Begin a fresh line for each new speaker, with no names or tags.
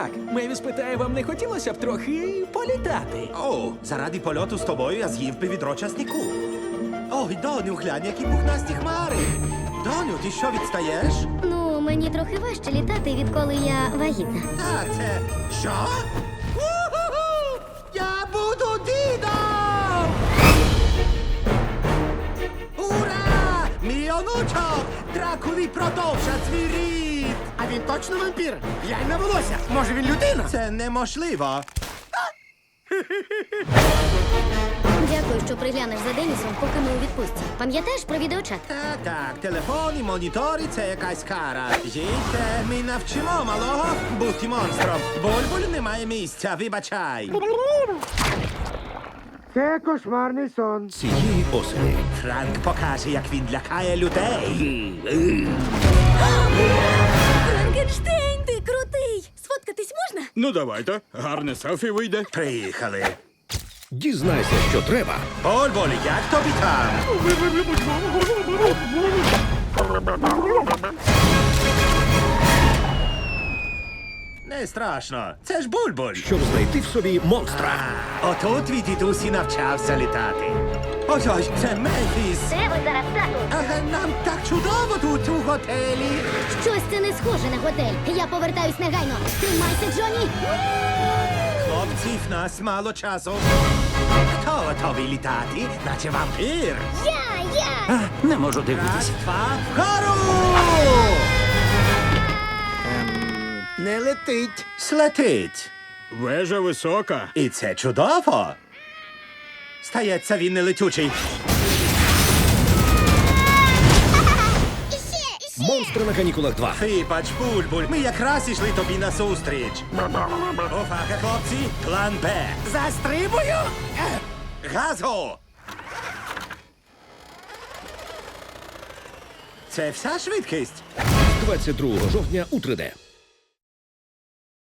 Так, Меві спитає, вам не хотілося б трохи політати?
О, заради польоту з тобою я з'їв би відро часнику. Ой, доню, глянь, які пухнасті хмари. Доню, ти що відстаєш?
Ну, мені трохи важче літати, відколи я вагітна.
Так, це. Що? У-ху-ху! Я буду дідом! Ура! Мій онучок! Дракулі продовжать свій рід!
Він точно вампір? Глянь на волосся. Може він людина?
Це неможливо.
Дякую, що приглянеш за Денісом, поки ми у відпустці. Пам'ятаєш про відеочат?
Так, так, телефони, монітори це якась кара. Жійте, ми навчимо малого бути монстром. Бульбуль не має місця, вибачай.
Це кошмарний сон.
Цієї осені
Франк покаже, як він лякає людей.
Ну давайте, гарне селфі вийде.
Приїхали.
дізнайся, що треба,
Бульбуль, як тобі там? Не страшно, це ж бульбуль.
щоб знайти в собі монстра.
А, отут від дідусі навчався літати. Ось, це Мефіс.
Де ви зараз, тату?
Нам так чудово тут у готелі.
Щось це не схоже на готель. Я повертаюсь негайно. Тримайся, Джоні!
Хлопці, в нас мало часу. Хто готовий літати, наче вампір?
Я, я!
Не можу
Раз,
дивитися.
два, вгору!
Не летить.
Слетить.
Вежа висока.
І це чудово. Стається, він не летючий.
Монстри на канікулах 2.
Вибач, бульбуль, ми якраз ішли тобі на зустріч. Увага, хлопці, план Б.
Застрибую?
Газу! Це вся швидкість.
22 жовтня у 3D.